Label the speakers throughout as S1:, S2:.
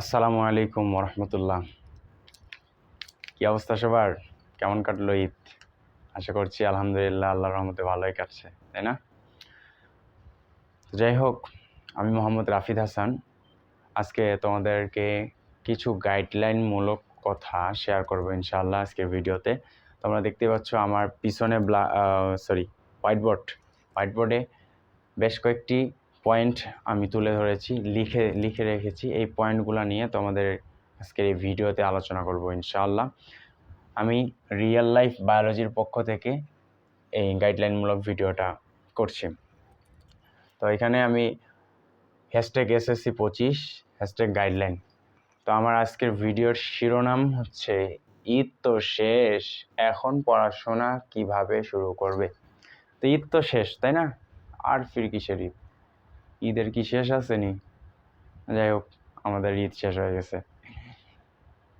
S1: আসসালামু আলাইকুম রহমতুল্লাহ কি অবস্থা সবার? কেমন কাটলো ঈদ? আশা করছি আলহামদুলিল্লাহ আল্লাহ রহমতে ভালোই কাটছে, তাই না? যাই হোক, আমি মোহাম্মদ রাফিদ হাসান। আজকে তোমাদেরকে কিছু গাইডলাইনমূলক কথা শেয়ার করব ইনশাআল্লাহ আজকের ভিডিওতে। তোমরা দেখতে পাচ্ছ আমার পিছনে ব্লা সরি হোয়াইট বোর্ড হোয়াইট বোর্ডে বেশ কয়েকটি পয়েন্ট আমি তুলে ধরেছি, লিখে লিখে রেখেছি। এই পয়েন্টগুলো নিয়ে তোমাদের আজকের এই ভিডিওতে আলোচনা করব ইনশাআল্লাহ। আমি রিয়েল লাইফ বায়োলজির পক্ষ থেকে এই গাইডলাইনমূলক ভিডিওটা করছি। তো এখানে আমি হ্যাশট্যাগ এসএসসি পঁচিশ হ্যাশট্যাগ গাইডলাইন তো আমার আজকের ভিডিওর শিরোনাম হচ্ছে, ঈদ তো শেষ, এখন পড়াশোনা কীভাবে শুরু করবে? তো ঈদ তো শেষ, তাই না? আর ফির কিসের ঈদ। ঈদের কি শেষ আছে নি? যাই হোক, আমাদের ঈদ শেষ হয়ে গেছে।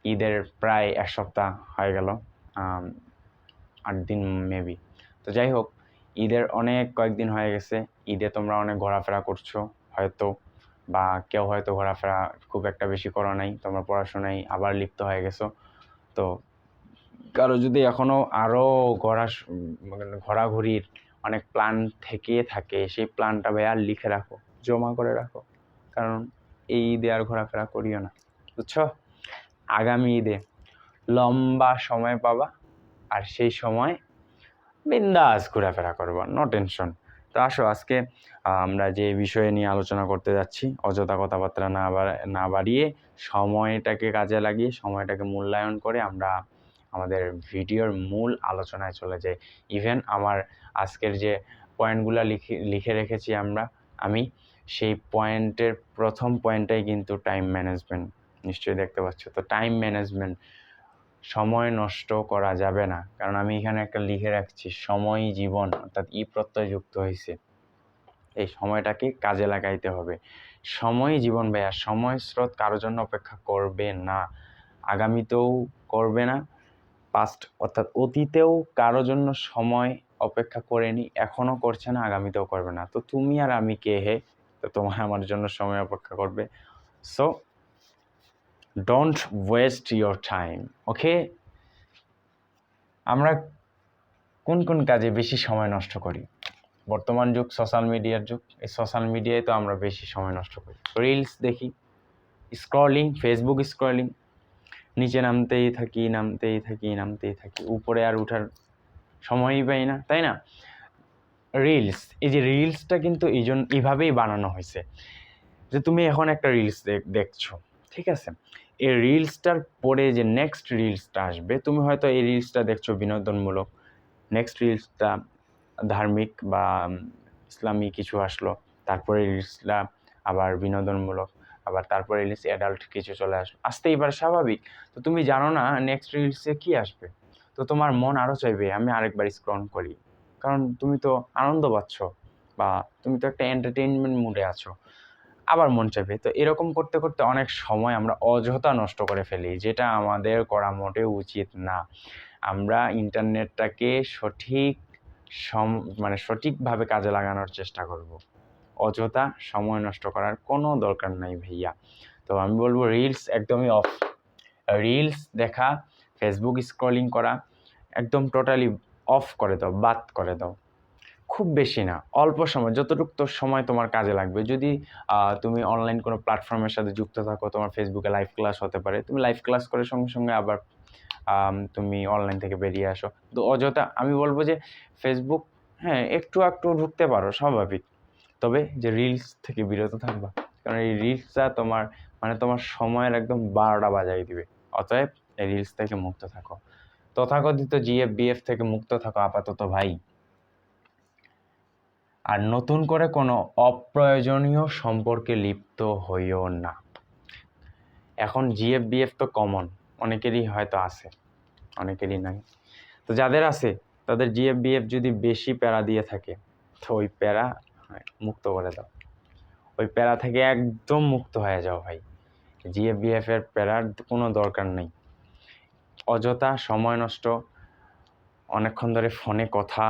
S1: ঈদের প্রায় এক সপ্তাহ হয়ে গেল আট দিন মেবি তো যাই হোক, ঈদের অনেক কয়েকদিন হয়ে গেছে। ঈদে তোমরা অনেক ঘোরাফেরা করছ, হয়তো, বা কেউ হয়তো ঘোরাফেরা খুব একটা বেশি করো নাই। তোমরা পড়াশোনায় আবার লিপ্ত হয়ে গেছো। তো কারও যদি এখনও আরও ঘোরা মানে ঘোরাঘুরির অনেক প্ল্যান থেকে থাকে, সেই প্ল্যানটা ভাই আর লিখে রাখো। জমা করে রাখো। কারণ এই ঈদে আর ঘোরাফেরা করিও না। বুঝছ? আগামী ঈদে লম্বা সময় পাবা আর সেই সময় বিন্দাস ঘোরাফেরা করব নো টেনশন তো আসো, আজকে আমরা যে বিষয়ে নিয়ে আলোচনা করতে যাচ্ছি, অযথা কথাবার্তা না না বাড়িয়ে সময়টাকে কাজে লাগিয়ে, সময়টাকে মূল্যায়ন করে আমরা আমাদের ভিডিওর মূল আলোচনায় চলে যাই। ইভেন আমার আজকের যে পয়েন্টগুলো লিখে লিখে রেখেছি আমরা, আমি সেই পয়েন্টের প্রথম পয়েন্টটাই কিন্তু টাইম ম্যানেজমেন্ট নিশ্চয়ই দেখতে পাচ্ছ। তো টাইম ম্যানেজমেন্ট সময় নষ্ট করা যাবে না। কারণ আমি এখানে একটা লিখে রাখছি, সময় জীবন, অর্থাৎ ই প্রত্যয় যুক্ত হয়েছে এই সময়টাকে কাজে লাগাইতে হবে। সময়ই জীবন ভাইয়া, সময় স্রোত কারোর জন্য অপেক্ষা করবে না। আগামীতেও করবে না পাস্ট অর্থাৎ অতীতেও কারও জন্য সময় অপেক্ষা করেনি, এখনও করছে না, আগামীতেও করবে না। তো তুমি আর আমি কে হে তো তোমার আমার জন্য সময় অপেক্ষা করবে। So don't waste your time okay আমরা কোন কোন কাজে বেশি সময় নষ্ট করি? বর্তমান যুগ সোশ্যাল মিডিয়ার যুগ, এই সোশ্যাল মিডিয়ায় তো আমরা বেশি সময় নষ্ট করি। রিলস দেখি স্ক্রলিং ফেসবুক স্ক্রলিং নিচে নামতেই থাকি নামতেই থাকি নামতেই থাকি, উপরে আর উঠার সময়ই পাই না, তাই না? রিলস এই যে রিলসটা কিন্তু এই জন্য এইভাবেই বানানো হয়েছে। যে তুমি এখন একটা রিলস দেখছ, ঠিক আছে? এই রিলসটার পরে যে নেক্সট রিলসটা আসবে, তুমি হয়তো এই রিলসটা দেখছ বিনোদনমূলক। নেক্সট রিলসটা ধার্মিক বা ইসলামী কিছু আসলো, তারপরে রিলসটা আবার বিনোদনমূলক, আবার তারপরে রিলস অ্যাডাল্ট কিছু চলে আসলো। আসতেই পারে স্বাভাবিক। তো তুমি জানো না নেক্সট রিলসে কি আসবে? তো তোমার মন আরও চাইবে, আমি আরেকবার স্ক্রল করি। কারণ তুমি তো আনন্দ পাচ্ছ বা তুমি তো একটা এন্টারটেইনমেন্ট মুডে আছো। আবার মন চাইবে। তো এরকম করতে করতে অনেক সময় আমরা অযথা নষ্ট করে ফেলি, যেটা আমাদের করা মোটেও উচিত না। আমরা ইন্টারনেটটাকে সঠিক সম মানে সঠিকভাবে কাজে লাগানোর চেষ্টা করব। অযথা সময় নষ্ট করার কোনো দরকার নাই ভাইয়া। তো আমি বলব রিলস একদমই অফ রিলস দেখা ফেসবুক স্ক্রলিং করা, একদম টোটালি অফ করে দাও, বাদ করে দাও। খুব বেশি না, অল্প সময়, যতটুকু তোর সময় তোমার কাজে লাগবে। যদি তুমি অনলাইন কোনো প্ল্যাটফর্মের সাথে যুক্ত থাকো, তোমার ফেসবুকে লাইভ ক্লাস হতে পারে, তুমি লাইভ ক্লাস করে সঙ্গে সঙ্গে আবার তুমি অনলাইন থেকে বেরিয়ে আসো। তো অযথা আমি বলব যে ফেসবুক হ্যাঁ একটু একটু ঢুকতে পারো, স্বাভাবিক। তবে যে রিলস থেকে বিরত থাকবা, কারণ এই রিলসটা তোমার মানে তোমার সময়ের একদম বারোটা বাজাই দিবে। অতএব এই রিলস থেকে মুক্ত থাকো। তথাকথিত জিএফ বিএফ থেকে মুক্ত থাকো আপাতত ভাই। আর নতুন করে কোনো অপ্রয়োজনীয় সম্পর্কে লিপ্ত হইও না। এখন জিএফ বিএফ তো কমন অনেকেরই হয়তো আছে অনেকেরই নাই। তো যাদের আছে তাদের জিএফ বিএফ যদি বেশি প্যারা দিয়ে থাকে তো ওই প্যারা হ্যাঁ, মুক্ত করে দাও। ওই প্যারা থেকে একদম মুক্ত হয়ে যাও ভাই। জিএফ বিএফ এর প্যারার কোনো দরকার নেই। অযথা সময় নষ্ট। অনেকক্ষণ ধরে ফোনে কথা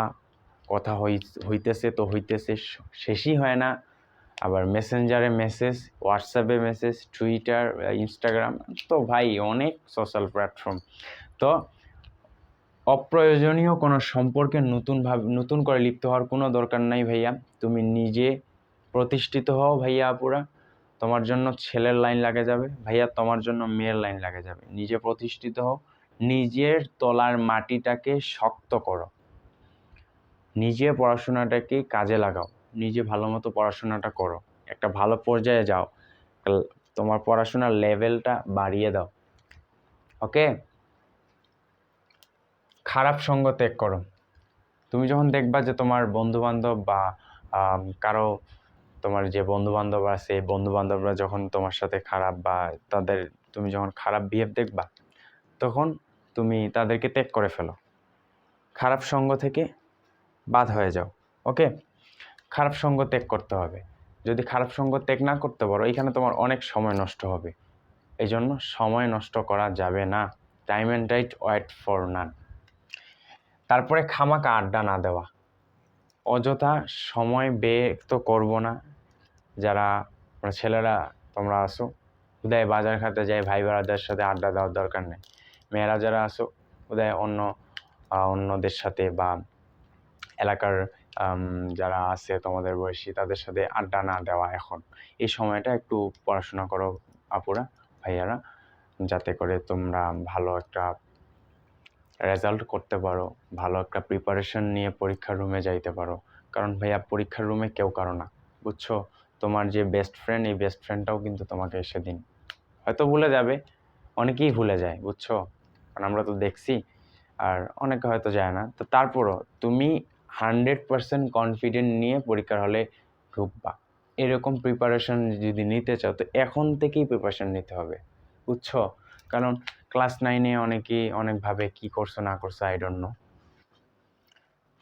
S1: কথা হই, হইতেছে তো হইতেছে, শেষই হয় না। আবার মেসেঞ্জারে মেসেজ, হোয়াটসঅ্যাপে মেসেজ, টুইটার, ইনস্টাগ্রাম, তো ভাই অনেক সোশ্যাল প্ল্যাটফর্ম তো অপ্রয়োজনীয় কোনো সম্পর্কে নতুনভাবে নতুন করে লিপ্ত হওয়ার কোনো দরকার নাই ভাইয়া। তুমি নিজে প্রতিষ্ঠিত হও ভাইয়া আপুরা। তোমার জন্য ছেলের লাইন লাগে যাবে। ভাইয়া, তোমার জন্য মেয়ের লাইন লাগে যাবে। নিজে প্রতিষ্ঠিত হও। নিজের তলার মাটিটাকে শক্ত করো। নিজে পড়াশোনাটাকে কাজে লাগাও। নিজে ভালো মতো পড়াশোনাটা করো। একটা ভালো পর্যায়ে যাও। তোমার পড়াশোনার লেভেলটা বাড়িয়ে দাও। ওকে? খারাপ সঙ্গ ত্যাগ করো। তুমি যখন দেখবা যে তোমার বন্ধু বান্ধব বা কারও, তোমার যে বন্ধু বান্ধব আছে বন্ধু বান্ধবরা যখন তোমার সাথে খারাপ বা তাদের, তুমি যখন খারাপ বিহেভ দেখবা, তখন তুমি তাদেরকে ত্যাগ করে ফেলো। খারাপ সঙ্গ থেকে বাদ হয়ে যাও, ওকে? খারাপ সঙ্গ ত্যাগ করতে হবে। যদি খারাপ সঙ্গ ত্যাগ না করতে পারো, এখানে তোমার অনেক সময় নষ্ট হবে। এই জন্য সময় নষ্ট করা যাবে না। Time and tide wait for none তারপরে খামাকা আড্ডা না দেওয়া। অযথা সময় ব্যয় তো করব না। যারা ছেলেরা তোমরা আসো উদয় বাজার ঘাটে যাই ভাই বোনদের সাথে আড্ডা দেওয়ার দরকার নেই। মেয়েরা যারা আসো উদয় অন্য অন্যদের সাথে বা এলাকার যারা আছে তোমাদের বয়সী, তাদের সাথে আড্ডা না দেওয়া এখন। এই সময়টা একটু পড়াশোনা করো আপুরা, ভাইয়ারা, যাতে করে তোমরা ভালো একটা রেজাল্ট করতে পারো, ভালো একটা প্রিপারেশন নিয়ে পরীক্ষার রুমে যাইতে পারো। কারণ ভাইয়া, পরীক্ষার রুমে কেউ কারও না, বুঝছ? তোমার যে বেস্ট ফ্রেন্ড এই বেস্ট ফ্রেন্ডটাও কিন্তু তোমাকে সেদিন হয়তো ভুলে যাবে, অনেকেই ভুলে যায়, বুঝছ? কারণ আমরা তো দেখছি আর অনেকে হয়তো যায় না। তো তারপরও তুমি হান্ড্রেড পার্সেন্ট কনফিডেন্ট নিয়ে পরীক্ষার হলে ঢুকবা। এরকম প্রিপারেশন যদি নিতে চাও, তো এখন থেকেই প্রিপারেশন নিতে হবে, বুঝছ? কারণ ক্লাস নাইনে অনেকেই অনেকভাবে কি করছ, না করছ আই ডোন্ট নো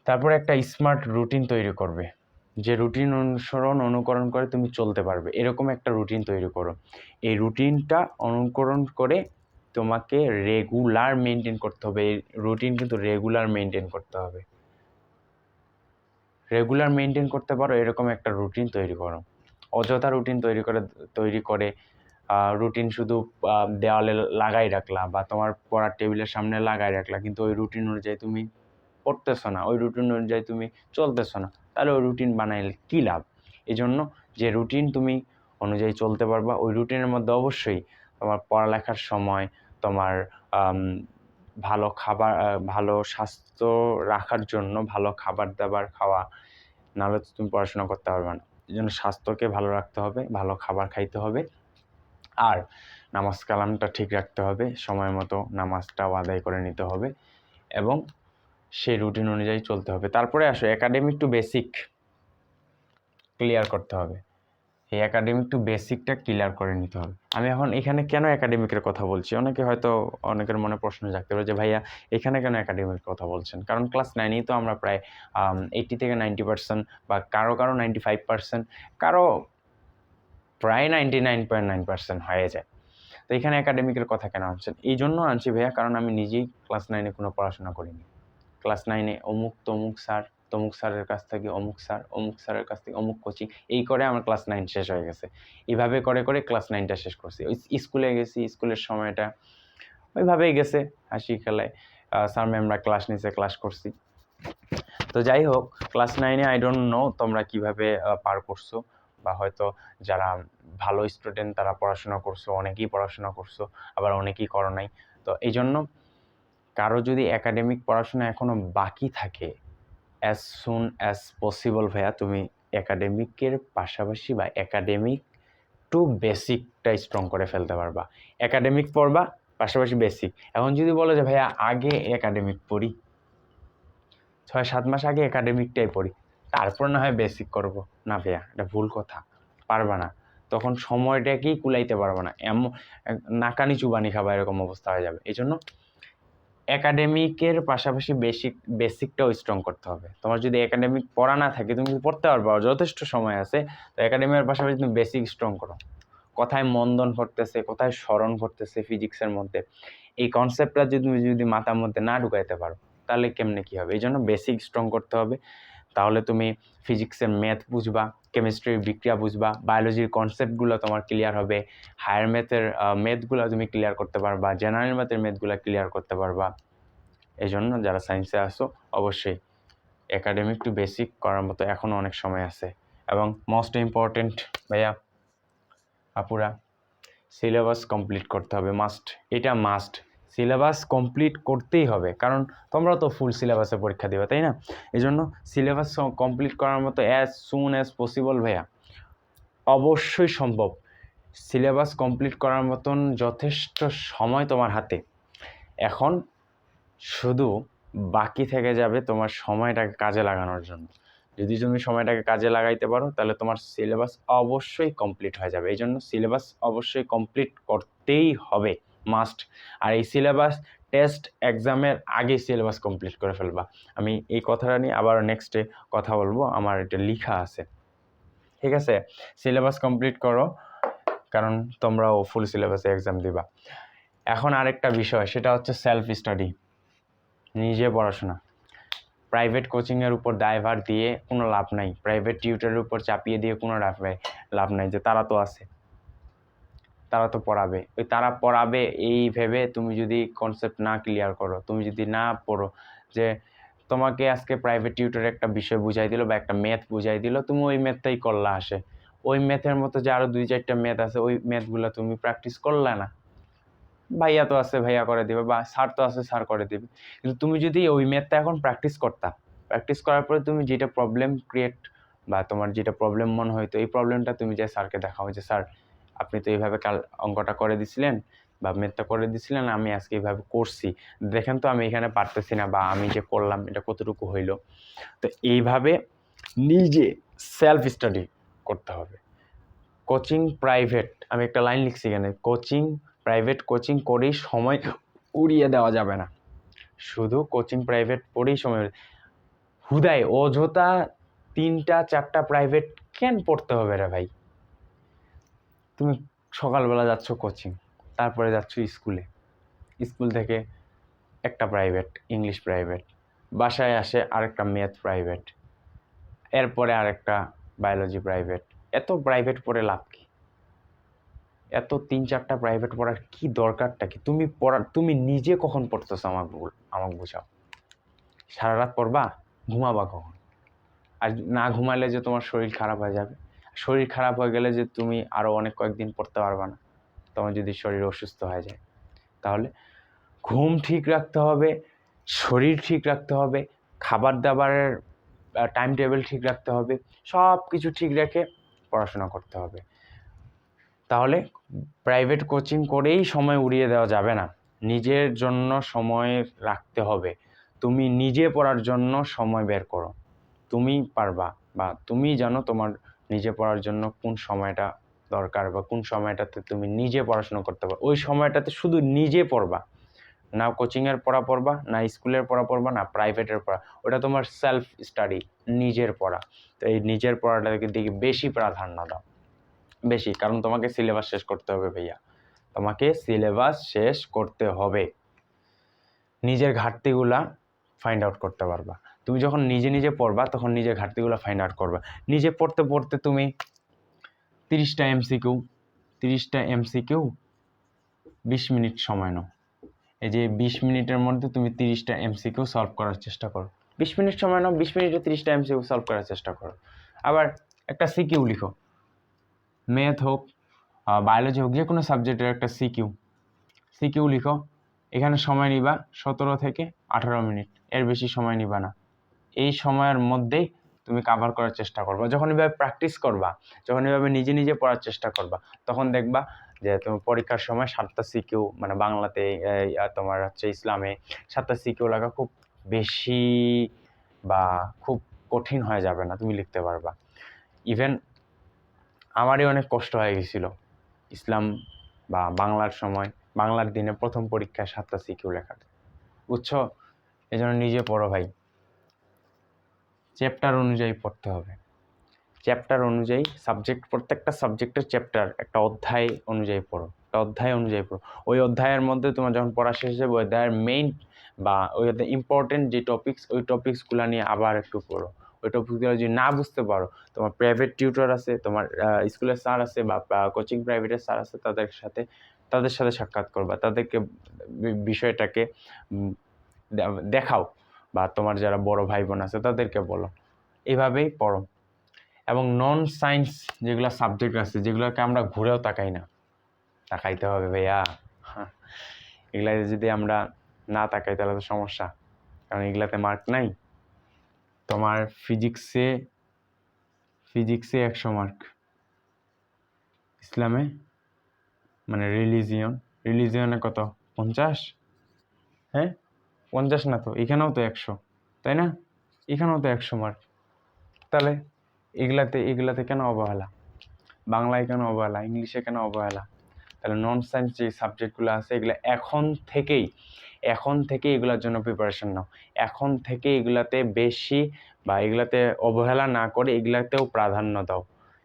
S1: তারপরে একটা স্মার্ট রুটিন তৈরি করবে, যে রুটিন অনুসরণ, অনুকরণ করে তুমি চলতে পারবে। এরকম একটা রুটিন তৈরি করো। এই রুটিনটা অনুকরণ করে তোমাকে রেগুলার মেনটেন করতে হবে। রুটিন কিন্তু রেগুলার মেনটেন করতে হবে। রেগুলার মেনটেন করতে পারো, এরকম একটা রুটিন তৈরি করো। অযথা রুটিন তৈরি করে তৈরি করে রুটিন শুধু দেওয়ালে লাগাই রাখলা বা তোমার পড়ার টেবিলের সামনে লাগাই রাখলা, কিন্তু ওই রুটিন অনুযায়ী তুমি পড়তেছো না। ওই রুটিন অনুযায়ী তুমি চলতেছো না। তাহলে ওই রুটিন বানাইলে কী লাভ? এই জন্য যে রুটিন তুমি অনুযায়ী চলতে পারবা, ওই রুটিনের মধ্যে অবশ্যই তোমার পড়ালেখার সময় তোমার ভালো খাবার ভালো স্বাস্থ্য রাখার জন্য ভালো খাবার দাবার খাওয়া, নাহলে তো তুমি পড়াশোনা করতে পারবে না। এই জন্য স্বাস্থ্যকে ভালো রাখতে হবে, ভালো খাবার খাইতে হবে। আর নামাজ কালামটা ঠিক রাখতে হবে, সময় মতো নামাজটাও আদায় করে নিতে হবে এবং সেই রুটিন অনুযায়ী চলতে হবে। তারপরে আসো একাডেমিক টু বেসিক ক্লিয়ার করতে হবে। এই একাডেমিক টু বেসিকটা ক্লিয়ার করে নিতে হবে। আমি এখন এখানে কেন একাডেমিকের কথা বলছি? অনেকে হয়তো অনেকের মনে প্রশ্ন জাগতে পারে যে, ভাইয়া, এখানে কেন একাডেমিক কথা বলছেন? কারণ ক্লাস নাইনেই তো আমরা প্রায় এইটি থেকে নাইনটি পার্সেন্ট বা কারও কারও নাইনটি ফাইভ পার্সেন্ট কারও প্রায় ninety nine point nine percent হয়ে যায়। তো এখানে একাডেমিকের কথা কেন আনছেন? এই জন্য আনছি ভাইয়া, কারণ আমি নিজেই ক্লাস নাইনে কোনো পড়াশোনা করিনি। ক্লাস নাইনে অমুক তমুক স্যার তমুক স্যারের কাছ থেকে, অমুক স্যার, অমুক স্যারের কাছ থেকে, অমুক কোচিং, এই করে আমার ক্লাস নাইন শেষ হয়ে গেছে। এইভাবে করে করে ক্লাস নাইনটা শেষ করছি। ওই স্কুলে গেছি, স্কুলের সময়টা ওইভাবেই গেছে, হাসি খেলায়। স্যার ম্যামরা ক্লাস নিছে, ক্লাস করছি। তো যাই হোক, ক্লাস নাইনে আই ডোন্ট নো তোমরা কীভাবে পার করছ বা হয়তো যারা ভালো স্টুডেন্ট তারা পড়াশোনা করছ, অনেকেই পড়াশোনা করছ, আবার অনেকেই করো নাই। তো এই জন্য কারও যদি একাডেমিক পড়াশোনা এখনও বাকি থাকে অ্যাজ সুন অ্যাজ পসিবল ভাইয়া, তুমি একাডেমিকের পাশাপাশি বা একাডেমিক টু বেসিকটা স্ট্রং করে ফেলতে পারবা। একাডেমিক পড়বা, পাশাপাশি বেসিক এখন যদি বলো যে ভাইয়া, আগে একাডেমিক পড়ি। ছয়, সাত মাস আগে একাডেমিকটাই পড়ি। তারপর না হয় বেসিক করব। না ভাইয়া, এটা ভুল কথা। পারবা না। তখন সময়টাকেই কুলাইতে পারবে না। এমন, নাকানি চুবানি খাবা এরকম অবস্থা হয়ে যাবে। এই জন্য একাডেমিকের পাশাপাশি বেসিক বেসিকটাও স্ট্রং করতে হবে। তোমার যদি একাডেমিক পড়া না থাকে, তুমি পড়তে পারবা, যথেষ্ট সময় আছে। তো একাডেমির পাশাপাশি তুমি বেসিক স্ট্রং করো। কোথায় মন্দন ঘটতেছে, কোথায় স্মরণ ঘটতেছে ফিজিক্সের মধ্যে, এই কনসেপ্টটা যদি তুমি যদি মাথার মধ্যে না ঢুকাইতে পারো, তাহলে কেমনে কী হবে? এই জন্য বেসিক স্ট্রং করতে হবে। তাহলে তুমি ফিজিক্সের ম্যাথ বুঝবা কেমিস্ট্রির বিক্রিয়া বুঝবা বায়োলজির কনসেপ্টগুলো তোমার ক্লিয়ার হবে হায়ার ম্যাথের ম্যাথগুলো তুমি ক্লিয়ার করতে পারবা জেনারেল ম্যাথের ম্যাথগুলো ক্লিয়ার করতে পারবা। এই জন্য যারা সায়েন্সে আসো অবশ্যই একাডেমিক টু বেসিক করার মতো এখনও অনেক সময় আছে। এবং মোস্ট ইম্পর্টেন্ট ভাইয়া, আপুরা সিলেবাস কমপ্লিট করতে হবে মাস্ট এটা মাস্ট সিলেবাস কমপ্লিট করতেই হবে। কারণ তোমরা তো ফুল সিলেবাসে পরীক্ষা দেবে, তাই না? এই জন্য সিলেবাস কমপ্লিট করার মতো অ্যাজ সুন অ্যাজ পসিবল ভাইয়া। অবশ্যই সম্ভব। সিলেবাস কমপ্লিট করার মতন যথেষ্ট সময় তোমার হাতে। এখন শুধু বাকি থেকে যাবে তোমার সময়টাকে কাজে লাগানোর জন্য। যদি তুমি সময়টাকে কাজে লাগাইতে পারো, তাহলে তোমার সিলেবাস অবশ্যই কমপ্লিট হয়ে যাবে। এই জন্য সিলেবাস অবশ্যই কমপ্লিট করতেই হবে। মাস্ট আর এই সিলেবাস টেস্ট এক্সামের আগে সিলেবাস কমপ্লিট করে ফেলবা। আমি এই কথাটা নিয়ে আবার নেক্সটে কথা বলব। আমার এটা লেখা আছে। ঠিক আছে? সিলেবাস কমপ্লিট করো, কারণ তোমরাও ফুল সিলেবাসে এক্সাম দিবা। এখন আরেকটা বিষয়, সেটা হচ্ছে সেলফ স্টাডি নিজে পড়াশোনা। প্রাইভেট কোচিংয়ের উপর দায়ভার দিয়ে কোনো লাভ নাই। প্রাইভেট টিউটারের উপর চাপিয়ে দিয়ে কোনো লাভ নাই। লাভ নাই যে তারা তো আছে। তারা তো পড়াবে। ওই তারা পড়াবে এই ভেবে তুমি যদি কনসেপ্ট না ক্লিয়ার করো, তুমি যদি না পড়ো যে তোমাকে আজকে প্রাইভেট টিউটার একটা বিষয় বুঝাই দিল বা একটা ম্যাথ বুঝাই দিল, তুমি ওই ম্যাথটাই করলা আসে। ওই ম্যাথের মতো যে আরও দুই চারটা ম্যাথ আছে, ওই ম্যাথগুলো তুমি প্র্যাকটিস করলে না। ভাইয়া তো আছে, ভাইয়া করে দিবে বা স্যার তো আছে স্যার করে দিবে। কিন্তু তুমি যদি ওই ম্যাথটা এখন প্র্যাকটিস করতা প্র্যাকটিস করার পরে তুমি যেটা প্রবলেম ক্রিয়েট বা তোমার যেটা প্রবলেম মনে হয়তো এই প্রবলেমটা তুমি যে স্যারকে দেখাও যে স্যার আপনি তো এইভাবে কাল অঙ্কটা করে দিছিলেন বা ম্যাথটা করে দিছিলেন, আমি আজকে এইভাবে করছি। দেখেন তো আমি এখানে পারতেছি না বা আমি যে করলাম এটা কতটুকু হইল। তো এইভাবে নিজে সেলফ স্টাডি করতে হবে। কোচিং প্রাইভেট আমি একটা লাইন লিখছি এখানে কোচিং প্রাইভেট কোচিং করেই সময় উড়িয়ে দেওয়া যাবে না। শুধু কোচিং প্রাইভেট পড়েই সময় হুদায়, অযথা তিনটা, চারটা প্রাইভেট কেন পড়তে হবে রে ভাই? তুমি সকালবেলা যাচ্ছ কোচিং, তারপরে যাচ্ছ স্কুলে। স্কুল থেকে একটা প্রাইভেট ইংলিশ প্রাইভেট বাসায় আসে আরেকটা ম্যাথ প্রাইভেট এরপরে আরেকটা বায়োলজি প্রাইভেট এত প্রাইভেট পড়ে লাভ কি? এত তিন চারটা প্রাইভেট পড়ার কি দরকারটা কি? তুমি পড়ার তুমি নিজে কখন পড়তেছো আমাকে আমাকে বোঝাও। সারা রাত পড়বা? ঘুমাবা কখন? আর না ঘুমালে যে তোমার শরীর খারাপ হয়ে যাবে। শরীর খারাপ হয়ে গেলে যে তুমি আরও অনেক কয়েকদিন পড়তে পারবা না তোমার যদি শরীর অসুস্থ হয়ে যায়। তাহলে ঘুম ঠিক রাখতে হবে, শরীর ঠিক রাখতে হবে, খাবার দাবারের টাইম টেবিল ঠিক রাখতে হবে সব কিছু ঠিক রেখে পড়াশোনা করতে হবে। তাহলে প্রাইভেট কোচিং করেই সময় উড়িয়ে দেওয়া যাবে না। নিজের জন্য সময় রাখতে হবে। তুমি নিজে পড়ার জন্য সময় বের করো। তুমি পারবা বা তুমি জানো তোমার নিজে পড়ার জন্য কোন সময়টা দরকার বা কোন সময়টাতে তুমি নিজে পড়াশোনা করতে পারো। ওই সময়টাতে শুধু নিজে পড়বা। না কোচিংয়ের পড়া পড়বা, না স্কুলের পড়া পড়বা, না প্রাইভেটের পড়া। ওটা তোমার সেলফ স্টাডি নিজের পড়া। তো এই নিজের পড়াটাকে দিকে বেশি প্রাধান্য দাও। বেশি, কারণ তোমাকে সিলেবাস শেষ করতে হবে ভাইয়া। তোমাকে সিলেবাস শেষ করতে হবে। নিজের ঘাটতিগুলা ফাইন্ড আউট করতে পারবা। তুমি যখন নিজে নিজে পড়বা, তখন নিজের ঘাটতিগুলো ফাইন্ড আউট করবা। নিজে পড়তে পড়তে তুমি তিরিশটা এমসিকিউ তিরিশটা এমসিকিউ বিশ মিনিট সময় নাও। এই যে বিশ মিনিটের মধ্যে তুমি তিরিশটা এমসিকিউ সলভ করার চেষ্টা করো। বিশ মিনিট সময় নাও, বিশ মিনিটে তিরিশটা এমসিকিউ সলভ করার চেষ্টা করো। আবার একটা সিকিউ লিখো। ম্যাথ হোক বায়োলজি হোক যে কোনো সাবজেক্টের একটা সিকিউ সিকিউ লিখো। এখানে সময় নিবা সতেরো থেকে আঠারো মিনিট। এর বেশি সময় নিবা না। এই সময়ের মধ্যেই তুমি কাভার করার চেষ্টা করবা। যখন এভাবে প্র্যাকটিস করবা, যখন এভাবে নিজে নিজে পড়ার চেষ্টা করবা, তখন দেখবা যে তুমি পরীক্ষার সময় সাতটা সিকিউ মানে বাংলাতে তোমার হচ্ছে ইসলামে সাতটা সিকিউ লেখা খুব বেশি বা খুব কঠিন হয়ে যাবে না, তুমি লিখতে পারবা। ইভেন আমারই অনেক কষ্ট হয়ে গেছিল ইসলাম বা বাংলার সময়, বাংলার দিনে প্রথম পরীক্ষায় সাতটা সিকিউ লেখাতে বুঝছ? এই জন্য নিজে পড়ো ভাই। চ্যাপ্টার অনুযায়ী পড়তে হবে। চ্যাপ্টার অনুযায়ী সাবজেক্ট প্রত্যেকটা সাবজেক্টের চ্যাপ্টার একটা অধ্যায় অনুযায়ী পড়ো। একটা অধ্যায় অনুযায়ী পড়ো। ওই অধ্যায়ের মধ্যে তোমার যখন পড়া শেষ হবে, ওই অধ্যায়ের মেইন বা ওই ইম্পর্টেন্ট যে টপিকস ওই টপিক্সগুলো নিয়ে আবার একটু পড়ো। ওই টপিকগুলো যদি না বুঝতে পারো, তোমার প্রাইভেট টিউটর আছে, তোমার স্কুলের স্যার আছে বা কোচিং প্রাইভেটের স্যার আছে, তাদের সাথে তাদের সাথে সাক্ষাৎ করবা। তাদেরকে বিষয়টাকে দেখাও। বা তোমার যারা বড় ভাই বোন আছে তাদেরকে বলো। এইভাবেই পড়ো। এবং নন সায়েন্স যেগুলো সাবজেক্ট আছে যেগুলোকে আমরা ঘুরেও তাকাই না। তাকাইতে হবে ভাইয়া। হ্যাঁ, এগুলা যদি আমরা না তাকাই তাহলে তো সমস্যা। কারণ এগুলাতে মার্ক নাই। তোমার ফিজিক্সে ফিজিক্সে একশো মার্ক ইসলামে? মানে রিলিজিয়ন রিলিজিয়নে কত? পঞ্চাশ? হ্যাঁ? পঞ্চাশ না তো, এখানেও তো একশো, তাই না? এখানেও তো একশো মার্ক তাহলে এগুলাতে এগুলাতে কেন অবহেলা? বাংলায় কেন অবহেলা? ইংলিশে কেন অবহেলা? তাহলে নন সায়েন্স যে সাবজেক্টগুলো আছে, এগুলো এখন থেকেই, এখন থেকে এগুলোর জন্য প্রিপারেশন নাও। এখন থেকে এগুলাতে বেশি বা এগুলাতে অবহেলা না করে এগুলাতেও প্রাধান্য দাও।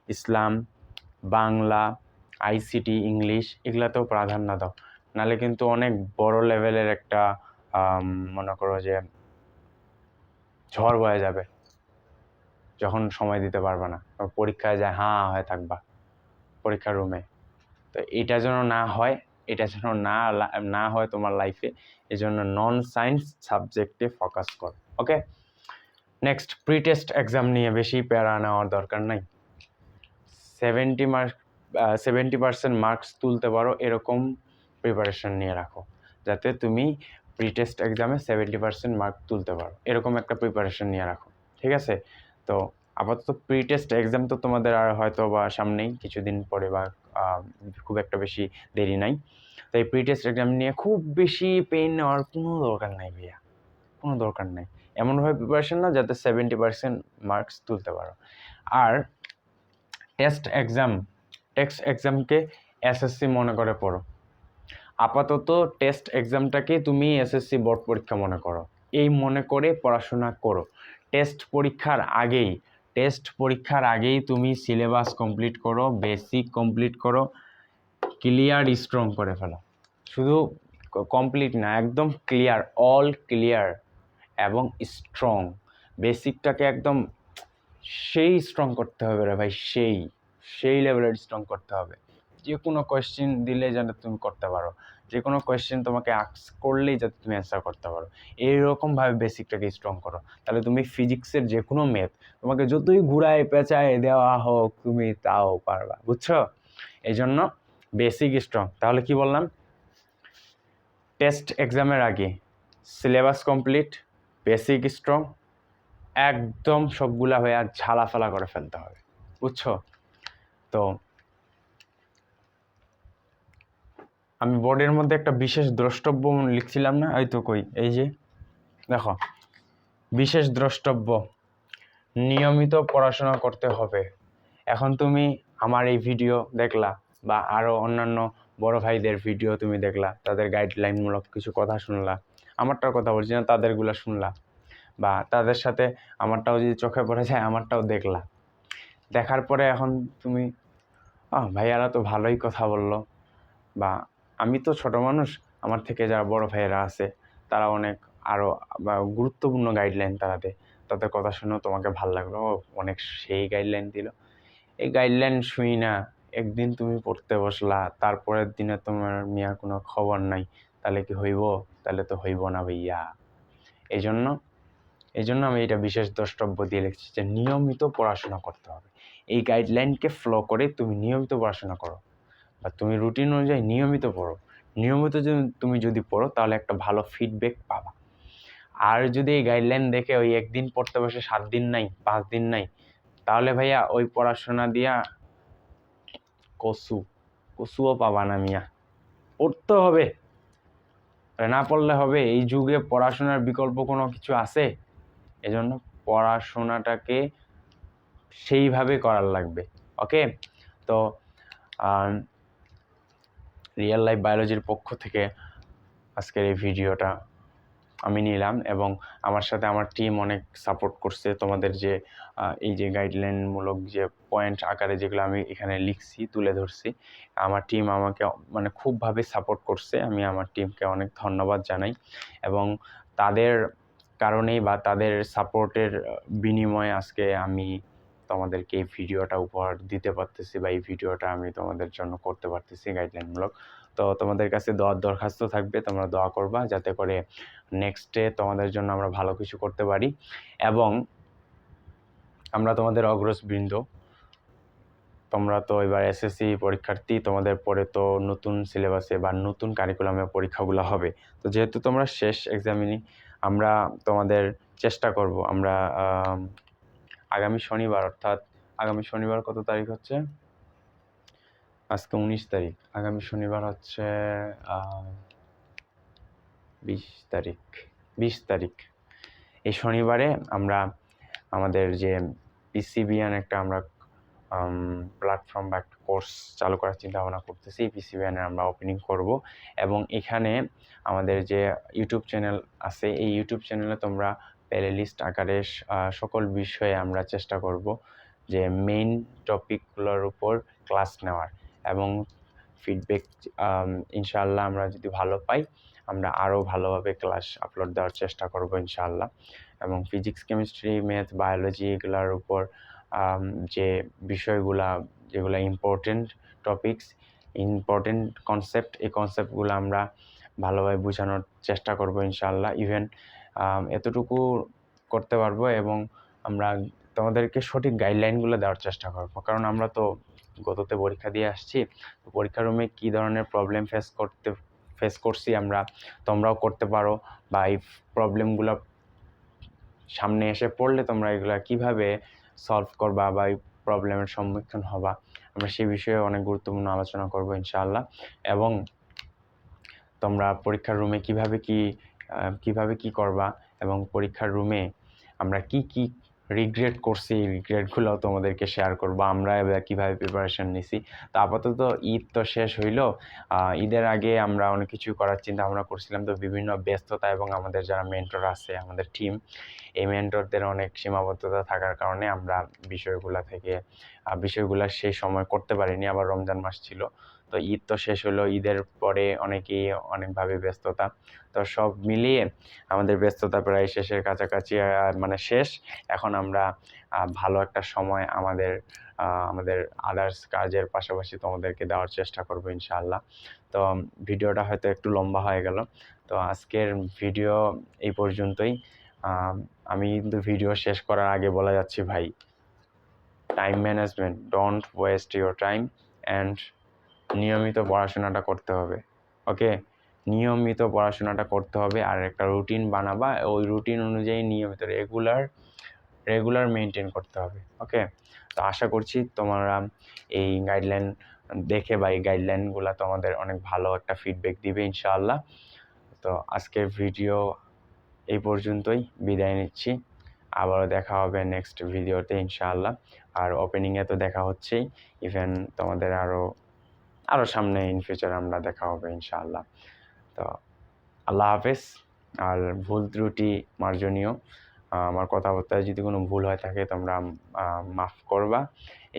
S1: ইসলাম, বাংলা আইসিটি ইংলিশ, এগুলাতেও প্রাধান্য দাও। নাহলে কিন্তু অনেক বড় লেভেলের একটা মনে করো যে ঝড় বয়ে যাবে। যখন সময় দিতে পারবে না। পরীক্ষায় যায়, হাঁ, হয়ে থাকবা। পরীক্ষার রুমে তো এটা যেন না হয়, এটা যেন না না হয় তোমার লাইফে এই জন্য নন সায়েন্স সাবজেক্টে ফোকাস কর okay next pre test exam নিয়ে বেশি প্যারা নেওয়ার দরকার নাই। Seventy mark seventy percent marks তুলতে পারো, এরকম প্রিপারেশন নিয়ে রাখো। যাতে তুমি প্রি টেস্ট এক্সামে সেভেন্টি পার্সেন্ট মার্ক তুলতে পারো। এরকম একটা প্রিপারেশন নিয়ে রাখো, ঠিক আছে? তো আপাতত প্রি টেস্ট এক্সাম তো তোমাদের আর হয়তো বা সামনেই, কিছুদিন পরে বা খুব একটা বেশি দেরি নাই। তো এই প্রি টেস্ট এক্সাম নিয়ে খুব বেশি পেন নেওয়ার কোনো দরকার নাই ভাইয়া, কোনো দরকার নাই। এমনভাবে প্রিপারেশন না যাতে সেভেন্টি পার্সেন্ট মার্কস তুলতে পারো। আর টেস্ট এক্সাম টেক্সট এক্সামকে এসএসসি মনে করে পড়ো। আপাতত টেস্ট এক্সামটাকে তুমি এসএসসি বোর্ড পরীক্ষা মনে করো। এই মনে করে পড়াশোনা করো। টেস্ট পরীক্ষার আগেই টেস্ট পরীক্ষার আগেই তুমি সিলেবাস কমপ্লিট করো বেসিক কমপ্লিট করো ক্লিয়ার স্ট্রং করে ফেলো। শুধু কমপ্লিট না, একদম ক্লিয়ার অল ক্লিয়ার এবং স্ট্রং বেসিকটাকে একদম সেই স্ট্রং করতে হবে রে ভাই, সেই সেই লেভেলের স্ট্রং করতে হবে। যে কোনো কোয়েশ্চেন দিলে যাতে তুমি করতে পারো। যে কোনো কোয়েশ্চেন তোমাকে আক্স করলেই যাতে তুমি অ্যান্সার করতে পারো। এইরকমভাবে বেসিকটাকে স্ট্রং করো। তাহলে তুমি ফিজিক্সের যে কোনো ম্যাথ তোমাকে যতই ঘুরায়, পেঁচায়, দেওয়া হোক, তুমি তাও পারবা, বুঝছ? এই জন্য বেসিক স্ট্রং তাহলে কি বললাম? টেস্ট এক্সামের আগে সিলেবাস কমপ্লিট বেসিক স্ট্রং একদম সবগুলা হয়ে আর ঝালাফালা করে ফেলতে হবে, বুঝছ? তো আমি বোর্ডের মধ্যে একটা বিশেষ দ্রষ্টব্য লিখছিলাম না, এই তো কই, এই যে, দেখো, বিশেষ দ্রষ্টব্য, নিয়মিত পড়াশোনা করতে হবে। এখন তুমি আমার এই ভিডিও দেখলা বা আরও অন্যান্য বড় ভাইদের ভিডিও তুমি দেখলা, তাদের গাইডলাইনমূলক কিছু কথা শুনলা আমারটার কথা বলছি না, তাদেরগুলো শুনলা, বা তাদের সাথে আমারটাও যদি চোখে পড়ে যায়, আমারটাও দেখলা। দেখার পরে এখন তুমি ভাইয়ারা তো ভালোই কথা বলল, বা আমি তো ছোট মানুষ, আমার থেকে যারা বড় ভাইয়েরা আছে, তারা অনেক আরও গুরুত্বপূর্ণ গাইডলাইন তারা দেয়। তাদের কথা শুনেও তোমাকে ভালো লাগল। অনেক সেই গাইডলাইন দিল। এই গাইডলাইন শুই না, একদিন তুমি পড়তে বসলা, তারপরের দিনে তোমার মিয়া কোনো খবর নাই, তাহলে কি হইব? তাহলে তো হইব না ভাইয়া। এই জন্য এই জন্য আমি এটা বিশেষ দ্রষ্টব্য দিয়ে লিখছি যে নিয়মিত পড়াশোনা করতে হবে। এই গাইডলাইনকে ফলো করে তুমি নিয়মিত পড়াশোনা করো। বা তুমি রুটিন অনুযায়ী নিয়মিত পড়ো। নিয়মিত যদি তুমি যদি পড়ো, তাহলে একটা ভালো ফিডব্যাক পাবা। আর যদি এই গাইডলাইন দেখে ওই একদিন পড়তে বসে সাত দিন নাই, পাঁচ দিন নাই, তাহলে ভাইয়া ওই পড়াশোনা দিয়া কসু, কসুও পাবা না মিয়া। পড়তে হবে। না পড়লে হবে। এই যুগে পড়াশোনার বিকল্প কোনো কিছু আছে? এজন্য পড়াশোনাটাকে সেইভাবে করার লাগবে। ওকে তো রিয়েল লাইফ বায়োলজির পক্ষ থেকে আজকের এই ভিডিওটা আমি নিলাম এবং আমার সাথে আমার টিম অনেক সাপোর্ট করছে। তোমাদের যে এই যে গাইডলাইনমূলক যে পয়েন্ট আকারে যেগুলো আমি এখানে লিখছি, তুলে ধরছি, আমার টিম আমাকে মানে খুবভাবে সাপোর্ট করছে। আমি আমার টিমকে অনেক ধন্যবাদ জানাই এবং তাদের কারণেই বা তাদের সাপোর্টের বিনিময়ে আজকে আমি তোমাদেরকে এই ভিডিওটা উপহার দিতে পারতেছি বা এই ভিডিওটা আমি তোমাদের জন্য করতে পারতেছি গাইডলাইনমূলক তো তোমাদের কাছে দোয়ার দরখাস্ত থাকবে তোমরা দোয়া করবা যাতে করে নেক্সটে তোমাদের জন্য আমরা ভালো কিছু করতে পারি। এবং আমরা তোমাদের অগ্রসবৃন্দ তোমরা তো এবার এসএসসি পরীক্ষার্থী তোমাদের পরে তো নতুন সিলেবাসে বা নতুন কারিকুলামে পরীক্ষাগুলো হবে। তো যেহেতু তোমরা শেষ এক্সামিনি আমরা তোমাদের চেষ্টা করব আমরা আম, আগামী শনিবার, অর্থাৎ আগামী শনিবার কত তারিখ হচ্ছে? আজকে উনিশ তারিখ। আগামী শনিবার হচ্ছে বিশ তারিখ বিশ তারিখ। এই শনিবারে আমরা আমাদের যে পিসিবিএন একটা আমরা প্ল্যাটফর্ম বা একটা কোর্স চালু করার চিন্তা ভাবনা করতেছি পিসিবিএনের আমরা ওপেনিং করব। এবং এখানে আমাদের যে ইউটিউব চ্যানেল আছে, এই ইউটিউব চ্যানেলে তোমরা প্লে লিস্ট আকারে সকল বিষয়ে আমরা চেষ্টা করব যে মেইন টপিকগুলোর উপর ক্লাস নেওয়ার এবং ফিডব্যাক ইনশাআল্লাহ আমরা যদি ভালো পাই, আমরা আরও ভালোভাবে ক্লাস আপলোড দেওয়ার চেষ্টা করব ইনশাআল্লাহ। এবং ফিজিক্স কেমিস্ট্রি ম্যাথ বায়োলজি এগুলোর উপর যে বিষয়গুলা যেগুলো ইম্পর্টেন্ট টপিকস ইম্পর্টেন্ট কনসেপ্ট এই কনসেপ্টগুলো আমরা ভালোভাবে বোঝানোর চেষ্টা করব ইনশাআল্লাহ। ইভেন এতটুকু করতে পারব এবং আমরা তোমাদেরকে সঠিক গাইডলাইনগুলো দেওয়ার চেষ্টা করব। কারণ আমরা তো গততে পরীক্ষা দিয়ে আসছি, তো পরীক্ষা রুমে কী ধরনের প্রবলেম ফেস করতে ফেস করছি আমরা, তোমরাও করতে পারো বা এই প্রবলেমগুলো সামনে এসে পড়লে তোমরা এগুলা কীভাবে সলভ করবা বা এই প্রবলেমের সম্মুখীন হবা, আমরা সেই বিষয়ে অনেক গুরুত্বপূর্ণ আলোচনা করব ইনশাআল্লাহ। এবং তোমরা পরীক্ষার রুমে কীভাবে কি কীভাবে কি করবা এবং পরীক্ষার রুমে আমরা কি কি রিগ্রেট করছি, এই রিগ্রেটগুলো তোমাদেরকে শেয়ার করব, আমরা এবার কীভাবে প্রিপারেশন নিছি। তো আপাতত ঈদ তো শেষ হইল। ঈদের আগে আমরা অনেক কিছু করার চিন্তা ভাবনা করছিলাম। তো বিভিন্ন ব্যস্ততা এবং আমাদের যারা মেন্টর আছে, আমাদের টিম এই মেন্টরদের অনেক সীমাবদ্ধতা থাকার কারণে আমরা বিষয়গুলা থেকে বিষয়গুলা সেই সময় করতে পারিনি। আবার রমজান মাস ছিল। তো ঈদ তো শেষ হলো, ঈদের পরে অনেকেই অনেকভাবে ব্যস্ততা। তো সব মিলিয়ে আমাদের ব্যস্ততা প্রায় শেষের কাছাকাছি মানে শেষ। এখন আমরা ভালো একটা সময় আমাদের আমাদের আদার্স কাজের পাশাপাশি তোমাদেরকে দেওয়ার চেষ্টা করব ইনশাআল্লাহ। তো ভিডিওটা হয়তো একটু লম্বা হয়ে গেল। তো আজকের ভিডিও এই পর্যন্তই। আমি কিন্তু ভিডিও শেষ করার আগে বলা যাচ্ছি ভাই time management don't waste your time and নিয়মিত পড়াশোনাটা করতে হবে ওকে নিয়মিত পড়াশোনাটা করতে হবে আর একটা রুটিন বানাবা, ওই রুটিন অনুযায়ী নিয়মিত রেগুলার রেগুলার মেনটেন করতে হবে ওকে তো আশা করছি তোমরা এই গাইডলাইন দেখে বা এই গাইডলাইনগুলো তোমাদের অনেক ভালো একটা ফিডব্যাক দিবে ইনশাআল্লাহ। তো আজকের ভিডিও এই পর্যন্তই, বিদায় নিচ্ছি। আবারও দেখা হবে নেক্সট ভিডিওতে ইনশাআল্লাহ। আর ওপেনিংয়ে তো দেখা হচ্ছেই ইভেন তোমাদের আরও আরও সামনে ইন ফিউচার আমরা দেখা হবে ইনশাআল্লাহ। তো আল্লাহ হাফেজ। আর ভুল ত্রুটি মার্জনীয়। আমার কথাবার্তায় যদি কোনো ভুল হয়ে থাকে তোমরা মাফ করবা।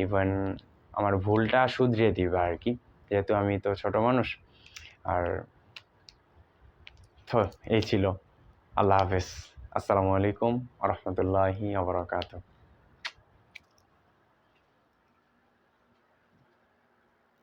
S1: ইভেন আমার ভুলটা শুধরিয়ে দিবা আর কি। যেহেতু আমি তো ছোট মানুষ। আর এই ছিল। আল্লাহ হাফেজ। আসসালামু আলাইকুম রহমতুল্লাহি আবরকাত